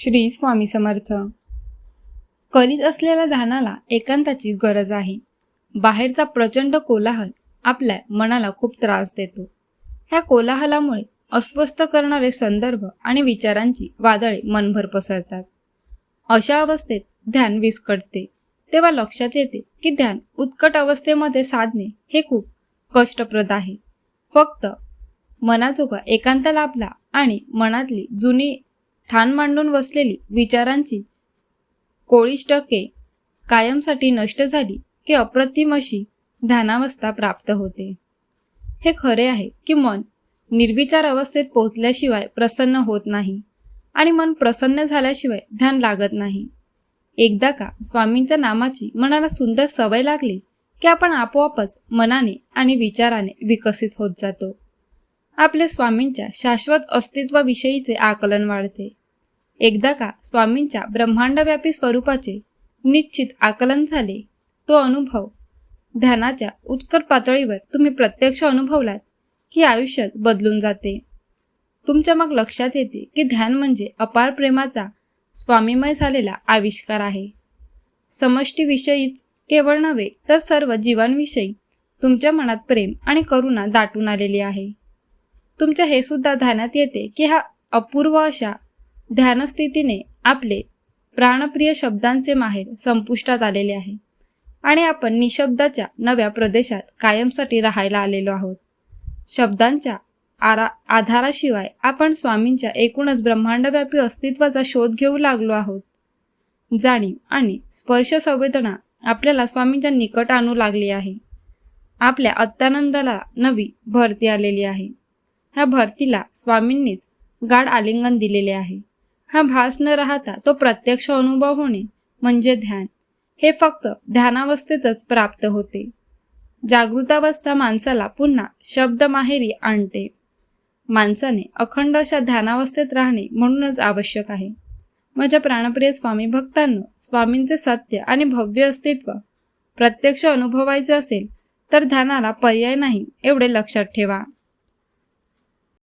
श्री स्वामी समर्थ. करीत असलेल्या ध्यानाला एकांताची गरज आहे. बाहेरचा प्रचंड कोलाहल आपल्या मनाला खूप त्रास देतो. ह्या कोलाहलामुळे अस्वस्थ करणारे संदर्भ आणि विचारांची वादळे मनभर पसरतात. अशा अवस्थेत ध्यान विस्कटते. तेव्हा लक्षात येते की ध्यान उत्कट अवस्थेमध्ये साधणे हे खूप कष्टप्रद आहे. फक्त मनाजोगा एकांत लाभला आणि मनातली जुनी ठाण मांडून बसलेली विचारांची कोळिष्टके कायमसाठी नष्ट झाली की अप्रतिम अशी ध्यानावस्था प्राप्त होते. हे खरे आहे की मन निर्विचार अवस्थेत पोहोचल्याशिवाय प्रसन्न होत नाही आणि मन प्रसन्न झाल्याशिवाय ध्यान लागत नाही. एकदा का स्वामींच्या नामाची मनाला सुंदर सवय लागली की आपण आपोआपच मनाने आणि विचाराने विकसित होत जातो. आपल्या स्वामींच्या शाश्वत अस्तित्वाविषयीचे आकलन वाढते. एकदा का स्वामींच्या ब्रह्मांडव्यापी स्वरूपाचे निश्चित आकलन झाले तो अनुभव ध्यानाच्या उत्कट पातळीवर तुम्ही प्रत्यक्ष अनुभवलात की आयुष्यात बदलून जाते. तुमच्या मग लक्षात येते की ध्यान म्हणजे अपार प्रेमाचा स्वामीमय झालेला आविष्कार आहे. समष्टीविषयीच केवळ नव्हे तर सर्व जीवांविषयी तुमच्या मनात प्रेम आणि करुणा दाटून आलेली आहे. तुमच्या हे सुद्धा ध्यानात येते की हा अपूर्व अशा ध्यानस्थितीने आपले प्राणप्रिय शब्दांचे माहेर संपुष्टात आलेले आहे. आणि आपण निशब्दाच्या नव्या प्रदेशात कायमसाठी राहायला आलेलो आहोत. शब्दांच्या आरा आधाराशिवाय आपण स्वामींच्या एकूणच ब्रह्मांडव्यापी अस्तित्वाचा शोध घेऊ लागलो आहोत. जाणीव आणि स्पर्श संवेदना आपल्याला स्वामींच्या निकट आणू लागली आहे. आपल्या अत्यानंदाला नवी भरती आलेली आहे. ह्या भरतीला स्वामींनीच गाढ आलिंगन दिलेले आहे. हा भास न राहता तो प्रत्यक्ष अनुभव होणे म्हणजे ध्यान. हे फक्त ध्यानावस्थेतच प्राप्त होते. जागृतावस्था माणसाला पुन्हा शब्द माहेरी आणते. माणसाने अखंड अशा ध्यानावस्थेत राहणे म्हणूनच आवश्यक आहे. माझ्या प्राणप्रिय स्वामी भक्तांनो स्वामींचे सत्य आणि भव्य अस्तित्व प्रत्यक्ष अनुभवायचे असेल तर ध्यानाला पर्याय नाही एवढे लक्षात ठेवा.